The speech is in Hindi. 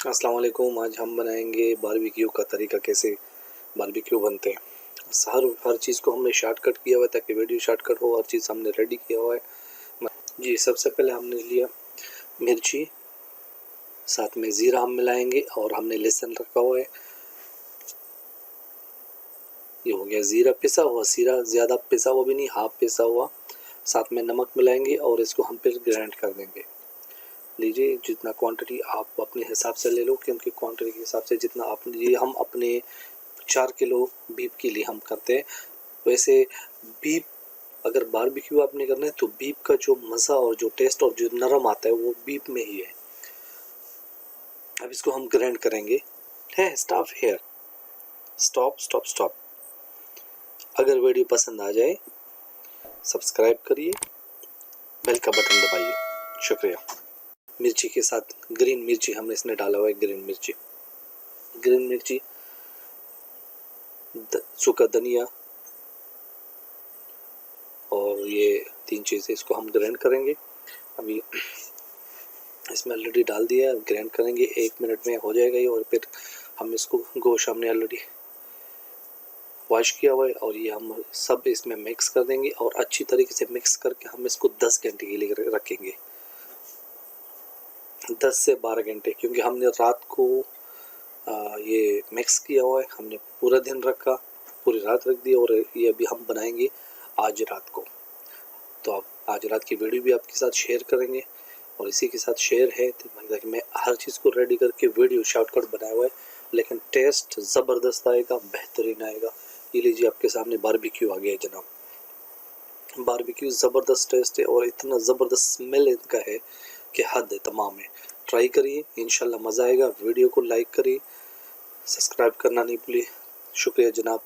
अस्सलाम वालेकुम आज हम बनाएँगे बारबेक्यू का तरीका कैसे बारबेक्यू बनते हैं। हर हर चीज़ को हमने शॉर्टकट किया हुआ है ताकि वीडियो शॉर्टकट हो, हर चीज़ हमने रेडी किया हुआ है। जी, सबसे पहले हमने लिया मिर्ची, साथ में ज़ीरा हम मिलाएँगे और हमने लहसुन रखा हुआ है। ये हो गया ज़ीरा पिसा हुआ, सीरा ज़्यादा पिसा हुआ भी नहीं हाफ़ पिसा हुआ। साथ में नमक मिलाएँगे और इसको हम फिर ग्राइंड कर देंगे। लीजिए, जितना क्वांटिटी आप अपने हिसाब से ले लो, क्योंकि क्वांटिटी के हिसाब से जितना आप, ये हम अपने चार किलो बीप के लिए हम करते हैं। वैसे बीप अगर बारबेक्यू आपने करना है तो बीप का जो मज़ा और जो टेस्ट और जो नरम आता है, वो बीप में ही है। अब इसको हम ग्रैंड करेंगे। है stop here stop stop stop अगर वीडियो पसंद आ जाए सब्सक्राइब करिए बेल का बटन दबाइए। शुक्रिया। मिर्ची के साथ ग्रीन मिर्ची हमने इसमें डाला हुआ है ग्रीन मिर्ची। ग्रीन मिर्ची द, सूखा धनिया और ये तीन चीज़ें इसको हम ग्राइंड करेंगे। अभी इसमें ऑलरेडी डाल दिया है ग्राइंड करेंगे। एक मिनट में हो जाएगा ये और फिर हम इसको गोश्त हमने ऑलरेडी वॉश किया हुआ है और ये हम सब इसमें मिक्स कर देंगे और अच्छी तरीके से मिक्स करके हम इसको 10 घंटे के लिए रखेंगे। 10 से 12 घंटे, क्योंकि हमने रात को ये मिक्स किया हुआ है। हमने पूरा दिन रखा, पूरी रात रख दी और ये अभी हम बनाएँगे आज रात को। तो आप आज रात की वीडियो भी आपके साथ शेयर करेंगे और इसी के साथ शेयर है तो मैं हर चीज़ को रेडी करके वीडियो शॉर्टकट बनाया हुआ है, लेकिन टेस्ट ज़बरदस्त आएगा, बेहतरीन आएगा। ये लीजिए आपके सामने बारबेक्यू आ गया है जनाब। बारबेक्यू ज़बरदस्त टेस्ट है और इतना ज़बरदस्त स्मेल इनका है कि हद है तमाम है। ट्राई करिए इन मज़ा आएगा। वीडियो को लाइक करिए सब्सक्राइब करना नहीं भूलिए। शुक्रिया जनाब